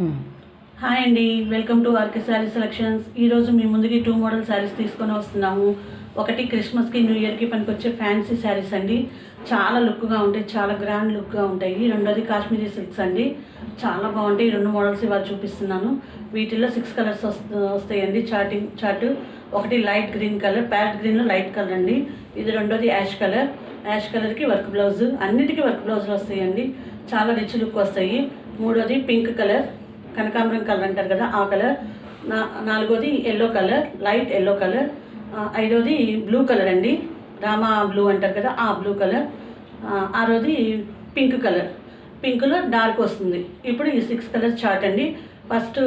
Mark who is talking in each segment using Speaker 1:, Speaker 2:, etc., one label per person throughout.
Speaker 1: Hmm. Hi అండి welcome to R K sari selections ఈరోజు మీ ముందుకి టూ మోడల్ శారీస్ తీసుకొని వస్తున్నాము. ఒకటి క్రిస్మస్కి న్యూ ఇయర్కి పనికొచ్చే ఫ్యాన్సీ శారీస్ అండి. చాలా లుక్గా ఉంటాయి చాలా గ్రాండ్ లుక్గా ఉంటాయి. రెండోది కాశ్మీరీ సిల్క్స్ అండి. చాలా బాగుంటాయి. రెండు మోడల్స్ ఇవాళ చూపిస్తున్నాను. వీటిల్లో సిక్స్ కలర్స్ వస్తాయండి చార్టింగ్ చార్ట్ ఒకటి లైట్ గ్రీన్ కలర్ ప్యారెట్ గ్రీన్లో లైట్ కలర్ అండి. ఇది రెండోది యాష్ కలర్ యాష్ కలర్కి వర్క్ బ్లౌజ్ అన్నిటికీ వర్క్ బ్లౌజులు వస్తాయండి. చాలా రిచ్ లుక్ వస్తాయి. మూడోది పింక్ కలర్ కనకాంబరం కలర్ అంటారు కదా ఆ కలర్. నా నాలుగోది yellow colour light yellow colour. ఐదోది బ్లూ కలర్ అండి. రామా బ్లూ అంటారు కదా ఆ బ్లూ కలర్. ఆరోది పింక్ కలర్. పింక్లో డార్క్ వస్తుంది. ఇప్పుడు ఈ సిక్స్ కలర్ చార్ట్ అండి. ఫస్ట్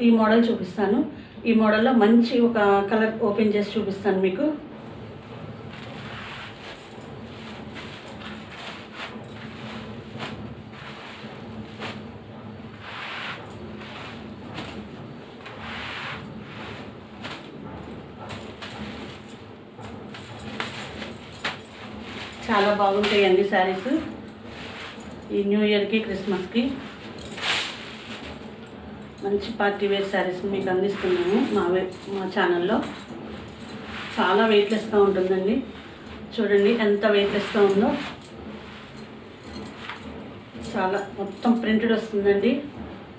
Speaker 1: ఈ మోడల్ చూపిస్తాను. ఈ మోడల్లో మంచి ఒక కలర్ ఓపెన్ చేసి చూపిస్తాను మీకు. చాలా బాగుంటాయండి శారీస్. ఈ న్యూ ఇయర్కి క్రిస్మస్కి. మంచి పార్టీ వేర్ శారీస్ మీకు అందిస్తున్నాము మా వే మా ఛానల్లో. చాలా వెయిట్లెస్గా ఉంటుందండి. చూడండి ఎంత వెయిట్లెస్గా ఉందో. చాలా మొత్తం ప్రింటెడ్ వస్తుందండి.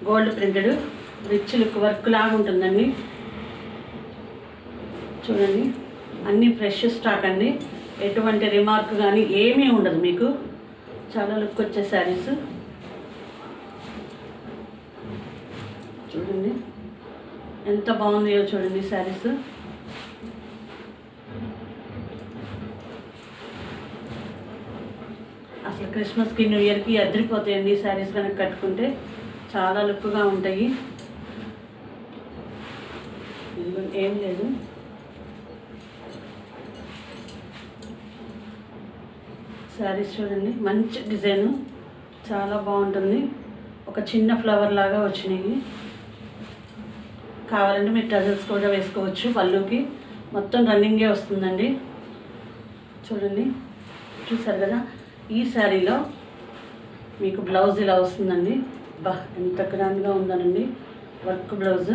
Speaker 1: Gold printed rich look work లాగా ఉంటుందండి. చూడండి అన్నీ ఫ్రెష్ స్టాక్ అండి. ఎటువంటి రిమార్క్ కానీ ఏమీ ఉండదు మీకు. చాలా లుక్ వచ్చే శారీస్ చూడండి. ఎంత బాగుందో చూడండి శారీస్ అసలు క్రిస్మస్కి న్యూ ఇయర్కి అదిరిపోతాయండి శారీస్ కనుక కట్టుకుంటే. చాలా లుక్గా ఉంటాయి. ఏం లేదు. శారీస్ చూడండి. మంచి డిజైన్. చాలా బాగుంటుంది. ఒక చిన్న ఫ్లవర్ లాగా వచ్చినాయి. కావాలంటే మీరు టజల్స్ కూడా వేసుకోవచ్చు. పళ్ళుకి మొత్తం రన్నింగే వస్తుందండి. చూడండి. చూసారు కదా? ఈ శారీలో మీకు బ్లౌజ్ ఇలా వస్తుందండి. బా ఎంత గ్రాండ్గా ఉందనండి. Work blouse.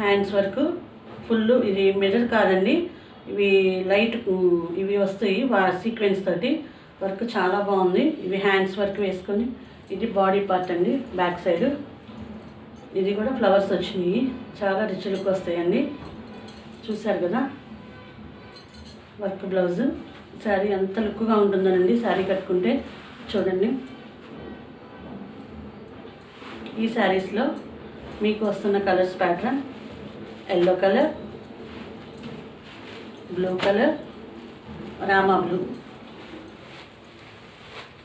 Speaker 1: Hands work. Full ఇది మిర్రర్ కాదండి. ఇవి లైట్ ఇవి వస్తాయి సీక్వెన్స్ తోటి. వర్క్ చాలా బాగుంది. ఇవి హ్యాండ్స్ వర్క్ వేసుకొని ఇది బాడీ పార్ట్ అండి బ్యాక్ సైడ్. ఇది కూడా ఫ్లవర్స్ వచ్చినాయి. చాలా రిచ్ లుక్ వస్తాయండి. చూశారు కదా? Work blouse. శారీ అంత లుక్గా ఉంటుందనండి శారీ కట్టుకుంటే. చూడండి. ఈ శారీస్లో మీకు వస్తున్న colours pattern. Yellow colour blue colour Rama blue.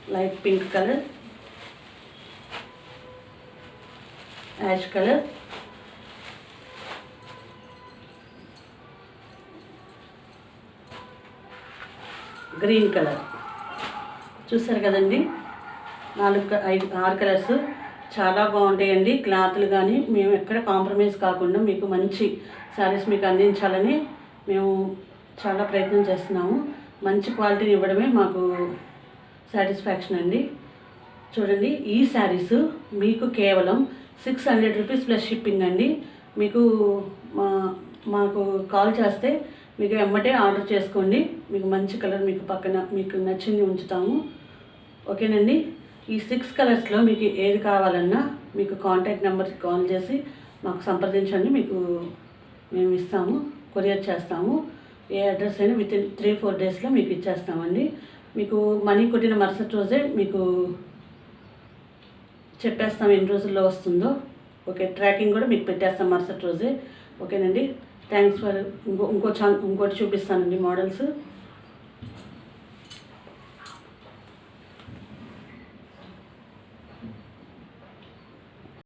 Speaker 1: Light pink colour ash colour. Green colour. చూసారు కదండి? నాలుగు ఐదు ఆరు కలర్స్. చాలా బాగుంటాయండి. క్లాత్లు కానీ మేము ఎక్కడ కాంప్రమైజ్ కాకుండా మీకు మంచి శారీస్ మీకు అందించాలని మేము చాలా ప్రయత్నం చేస్తున్నాము. మంచి క్వాలిటీని ఇవ్వడమే మాకు సాటిస్ఫాక్షన్ అండి. చూడండి ఈ శారీస్ మీకు కేవలం six hundred rupees plus shipping అండి. మీకు మా మాకు కాల్ చేస్తే మీకు వెంబటే ఆర్డర్ చేసుకోండి. మీకు మంచి కలర్ మీకు పక్కన మీకు నచ్చింది ఉంచుతాము. ఓకేనండి? ఈ సిక్స్ కలర్స్లో మీకు ఏది కావాలన్నా మీకు కాంటాక్ట్ నెంబర్కి కాల్ చేసి మాకు సంప్రదించండి. మీకు మేము ఇస్తాము కొరియర్ చేస్తాము. ఏ అడ్రస్ అయినా విత్ ఇన్ త్రీ ఫోర్ డేస్లో మీకు ఇచ్చేస్తామండి. మీకు మనీ కొట్టిన మరుసటి రోజే మీకు చెప్పేస్తాం ఎన్ని రోజుల్లో వస్తుందో. ఓకే ట్రాకింగ్ కూడా మీకు పెట్టేస్తాం మరుసటి రోజే. ఓకేనండి. థ్యాంక్స్ ఫర్ ఇంకో ఇంకో ఇంకోటి చూపిస్తానండి మోడల్స్